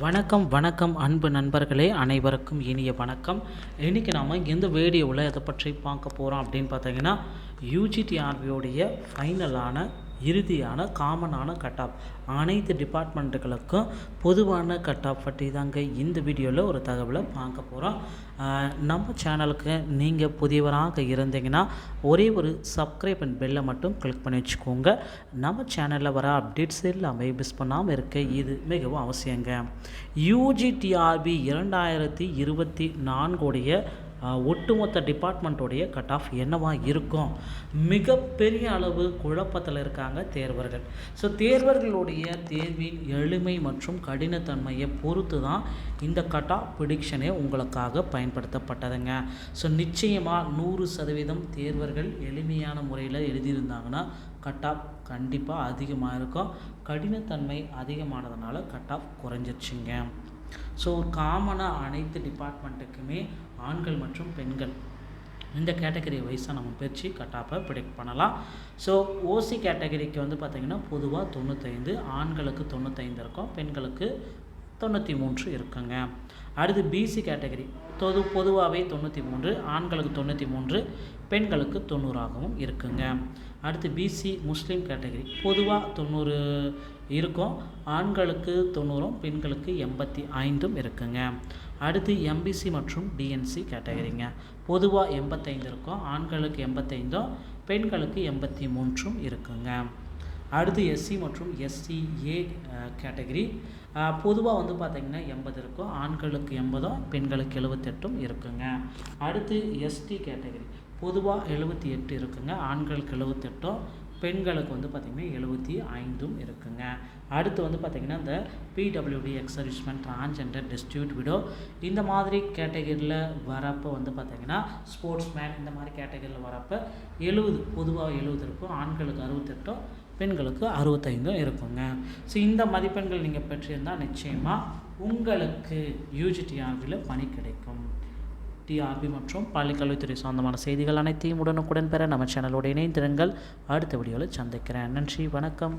வணக்கம் வணக்கம் அன்பு நண்பர்களே அனைவருக்கும் இனிய வணக்கம். இன்றைக்கி நாம் எந்த வீடியோவில் எதை பற்றி பார்க்க போகிறோம் அப்படின்னு பார்த்தீங்கன்னா யூஜிடிஆர்பியோடைய ஃபைனலான இறுதியான காமனான கட் ஆஃப் அனைத்து டிபார்ட்மெண்ட்டுகளுக்கும் பொதுவான கட் ஆஃப் பற்றி தாங்க இந்த வீடியோவில் ஒரு தகவலை பார்க்க போகிறோம் நம்ம சேனலுக்கு நீங்கள் புதியவராக இருந்தீங்கன்னா ஒரே ஒரு சப்ஸ்கிரைப் அண்ட் பெல்லை மட்டும் கிளிக் பண்ணி வச்சுக்கோங்க. நம்ம சேனலில் வர அப்டேட்ஸ் எல்லாமே மிஸ் பண்ணாமல் இருக்க இது மிகவும் அவசியங்க. யூஜிடிஆர்பி இரண்டாயிரத்தி இருபத்தி நான்குடைய ஒட்டுமொத்த டிபார்ட்மெண்ட்டோடைய கட் ஆஃப் என்னவாக இருக்கும்? மிகப்பெரிய அளவு குழப்பத்தில் இருக்காங்க தேர்வர்கள். ஸோ தேர்வர்களுடைய தேர்வின் எளிமை மற்றும் கடினத்தன்மையை பொறுத்து தான் இந்த கட் ஆஃப் ப்ரிடிக்ஷனே உங்களுக்காக பயன்படுத்தப்பட்டதுங்க. ஸோ நிச்சயமாக நூறு சதவீதம் தேர்வர்கள் எளிமையான முறையில் எழுதியிருந்தாங்கன்னா கட் ஆஃப் கண்டிப்பாக அதிகமாக இருக்கும். கடினத்தன்மை அதிகமானதுனால கட் ஆஃப் குறைஞ்சிருச்சுங்க. ஸோ காமனாக அனைத்து டிபார்ட்மெண்ட்டுக்குமே ஆண்கள் மற்றும் பெண்கள். இந்த கேட்டகரி வைஸாக நம்ம பிரித்து கட்டாப்பை ப்ரிடிக்ட் பண்ணலாம். ஸோ ஓசி கேட்டகரிக்கு வந்து பார்த்திங்கன்னா பொதுவாக தொண்ணூத்தைந்து ஆண்களுக்கு தொண்ணூத்தைந்து இருக்கும் பெண்களுக்கு தொண்ணூற்றி மூன்று இருக்குங்க. அடுத்து பிசி கேட்டகரி தொது பொதுவாகவே தொண்ணூற்றி மூன்று ஆண்களுக்கு தொண்ணூற்றி மூன்று பெண்களுக்கு தொண்ணூறாகவும் இருக்குங்க. அடுத்து பிசி முஸ்லீம் கேட்டகரி பொதுவாக தொண்ணூறு இருக்கும். ஆண்களுக்கு தொண்ணூறும் பெண்களுக்கு எண்பத்தி ஐந்தும் இருக்குங்க. அடுத்து எம்பிசி மற்றும் டிஎன்சி கேட்டகரிங்க பொதுவாக எண்பத்தைந்து இருக்கும். ஆண்களுக்கு எண்பத்தைந்தும் பெண்களுக்கு எண்பத்தி மூன்றும் இருக்குங்க. அடுத்து எஸ்சி மற்றும் எஸ்சிஏ ஏ கேட்டகரி பொதுவாக வந்து பார்த்திங்கன்னா எண்பது இருக்கும். ஆண்களுக்கு எண்பதும் பெண்களுக்கு எழுபத்தெட்டும் இருக்குங்க. அடுத்து எஸ்டி கேட்டகரி பொதுவாக எழுபத்தி எட்டு இருக்குங்க. ஆண்களுக்கு எழுபத்தெட்டும் பெண்களுக்கு வந்து பார்த்திங்கன்னா எழுபத்தி ஐந்தும் இருக்குங்க. அடுத்து வந்து பார்த்திங்கன்னா இந்த PWD ex serviceman transgender destitute widow இந்த மாதிரி கேட்டகரியில் வரப்போ வந்து பார்த்திங்கன்னா ஸ்போர்ட்ஸ் மேன் இந்த மாதிரி கேட்டகரியில் வரப்போ எழுபது பொதுவாக எழுபது இருக்கும். ஆண்களுக்கு அறுபத்தெட்டும் பெண்களுக்கு அறுபத்தைந்தும் இருக்குங்க. ஸோ இந்த மதிப்பெண்கள் நீங்கள் பெற்றிருந்தால் நிச்சயமாக உங்களுக்கு யூஜிடிஆர்பியில் பணி கிடைக்கும். டிஆர்பி மற்றும் பள்ளிக்கல்வித்துறை சொந்தமான செய்திகள் அனைத்தையும் உடனுக்குடன் பெற நம்ம சேனலோட இணைந்திருங்கள். அடுத்த வீடியோவில் சந்திக்கிறேன். நன்றி வணக்கம்.